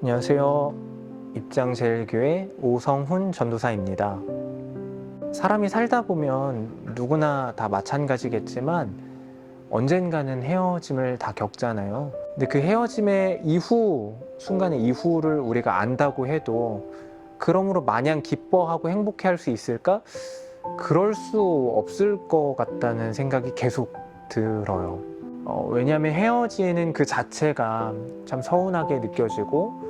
안녕하세요. 입장제일교회 오성훈 전도사입니다. 사람이 살다 보면 누구나 다 마찬가지겠지만 언젠가는 헤어짐을 다 겪잖아요. 근데 그 헤어짐의 이후, 순간의 이후를 우리가 안다고 해도 그러므로 마냥 기뻐하고 행복해 할 수 있을까? 그럴 수 없을 것 같다는 생각이 계속 들어요. 어, 왜냐하면 헤어지는 그 자체가 참 서운하게 느껴지고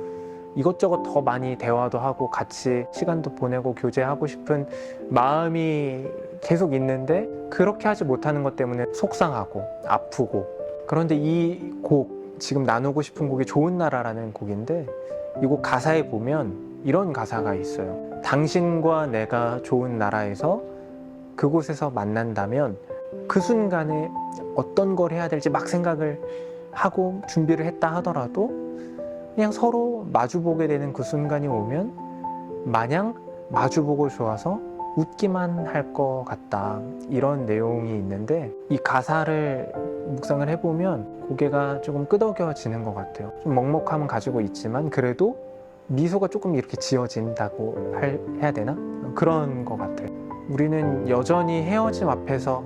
이것저것 더 많이 대화도 하고 같이 시간도 보내고 교제하고 싶은 마음이 계속 있는데 그렇게 하지 못하는 것 때문에 속상하고 아프고 그런데 이 곡 지금 나누고 싶은 곡이 좋은 나라라는 곡인데 이 곡 가사에 보면 이런 가사가 있어요. 당신과 내가 좋은 나라에서 그곳에서 만난다면 그 순간에 어떤 걸 해야 될지 막 생각을 하고 준비를 했다 하더라도 그냥 서로 마주보게 되는 그 순간이 오면 마냥 마주보고 좋아서 웃기만 할 것 같다. 이런 내용이 있는데 이 가사를 묵상을 해보면 고개가 조금 끄덕여지는 것 같아요. 좀 먹먹함은 가지고 있지만 그래도 미소가 조금 이렇게 지어진다고 할- 해야 되나? 그런 것 같아요. 우리는 여전히 헤어짐 앞에서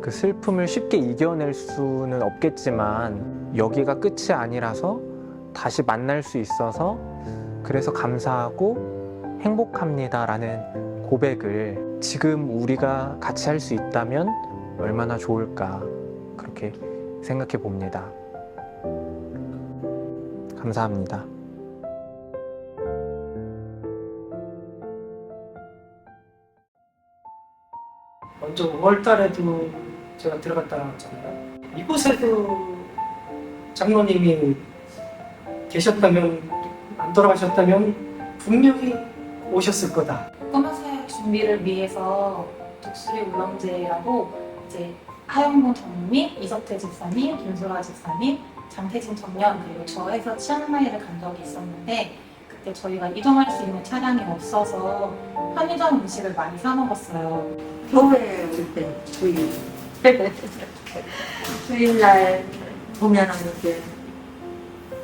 그 슬픔을 쉽게 이겨낼 수는 없겠지만 여기가 끝이 아니라서 다시 만날 수 있어서 그래서 감사하고 행복합니다라는 고백을 지금 우리가 같이 할 수 있다면 얼마나 좋을까 그렇게 생각해 봅니다. 감사합니다. 먼저 5월달에도 제가 들어갔다 나왔잖아요. 이곳에도 장로님이 계셨다면 안 돌아가셨다면 분명히 오셨을 거다. 검은색 준비를 위해서 독수리 울렁제라고 이제 하영봉 장로님, 이석태 집사님, 김소라 집사님, 장태진 청년 그리고 저에서 치앙마이를 간 적이 있었는데 그때 저희가 이동할 수 있는 차량이 없어서 편의점 음식을 많이 사 먹었어요. 교회 올때 주일 주일날 보면은 이제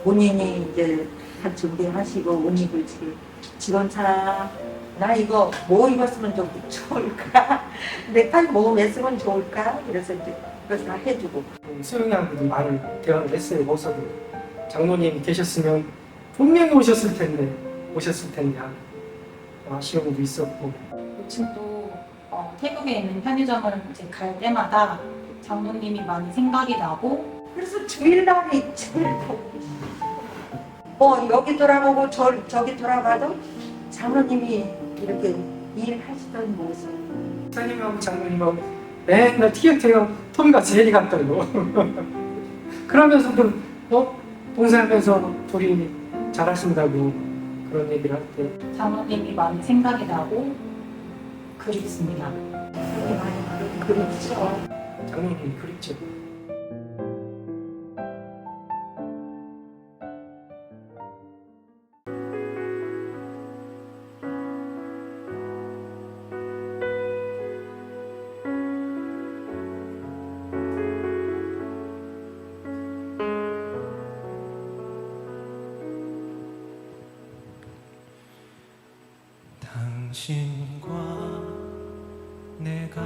본인이 이제 다 준비하시고 옷 입을 지 직원차 나 이거 뭐 입었으면 좀 좋을까? 넥타이 뭐 맸으면 좋을까? 이래서 이제 그걸 다 해주고. 수영양들도 많이 대화를 했어요. 거기서도. 장로님이 계셨으면 분명히 오셨을 텐데 오셨을 텐데 하는 아쉬움도 있었고. 요즘 또 어, 태국에 있는 편의점을 이제 갈 때마다 장로님이 많이 생각이 나고. 그래서 주일날이 제일 보고 뭐 여기 돌아보고 저, 저기 돌아봐도 장로님이 이렇게 일하시던 모습 사장님하고 장로님하고 맨날 티격태격 톰과 제리 같다고 그러면서도 어? 봉사하면서 둘이 잘하신다고 그런 얘기를 할 때 장로님이 많이 생각이 나고 그립습니다. 많이 그립죠. 장로님이 그립죠 당신과 내가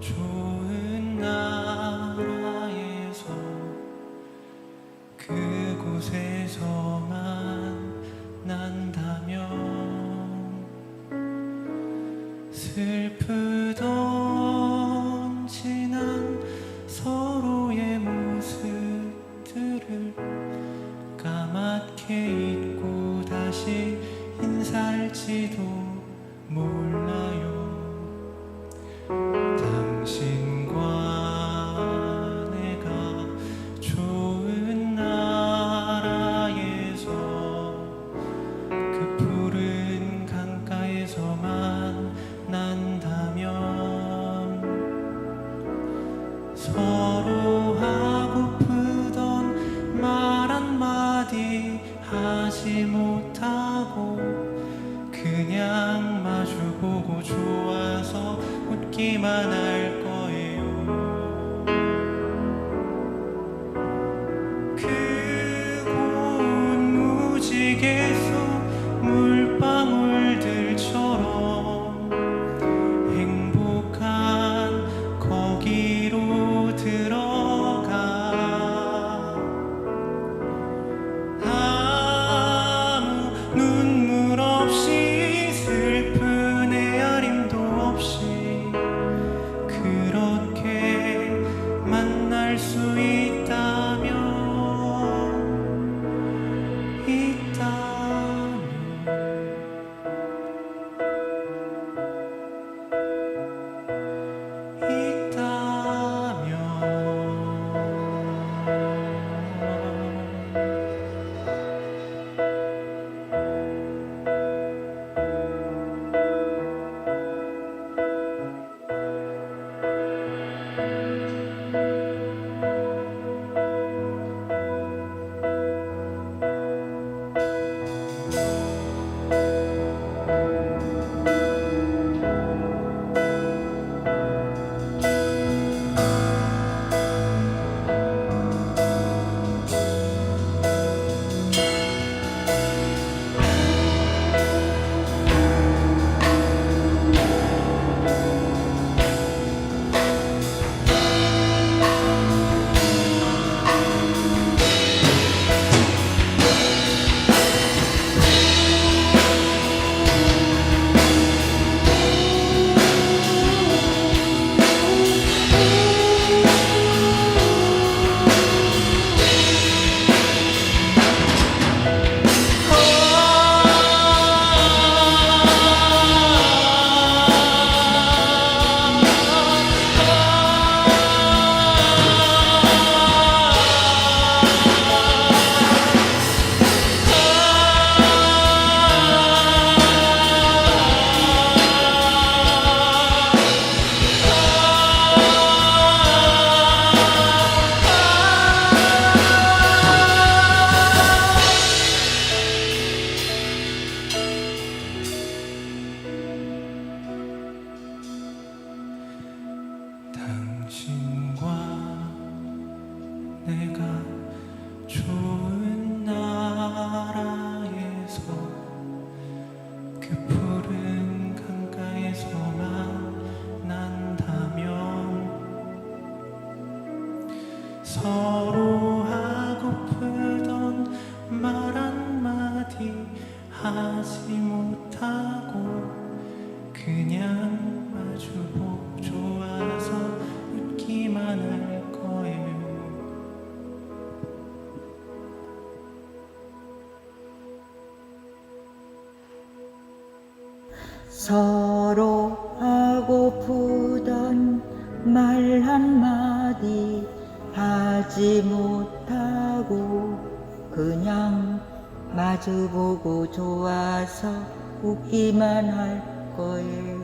좋은 나라에서 그곳에서 만 난다면 슬프던 서 내가 좋은 서로 하고프던 말 한마디 하지 못하고 그냥 마주보고 좋아서 웃기만 할 거예요.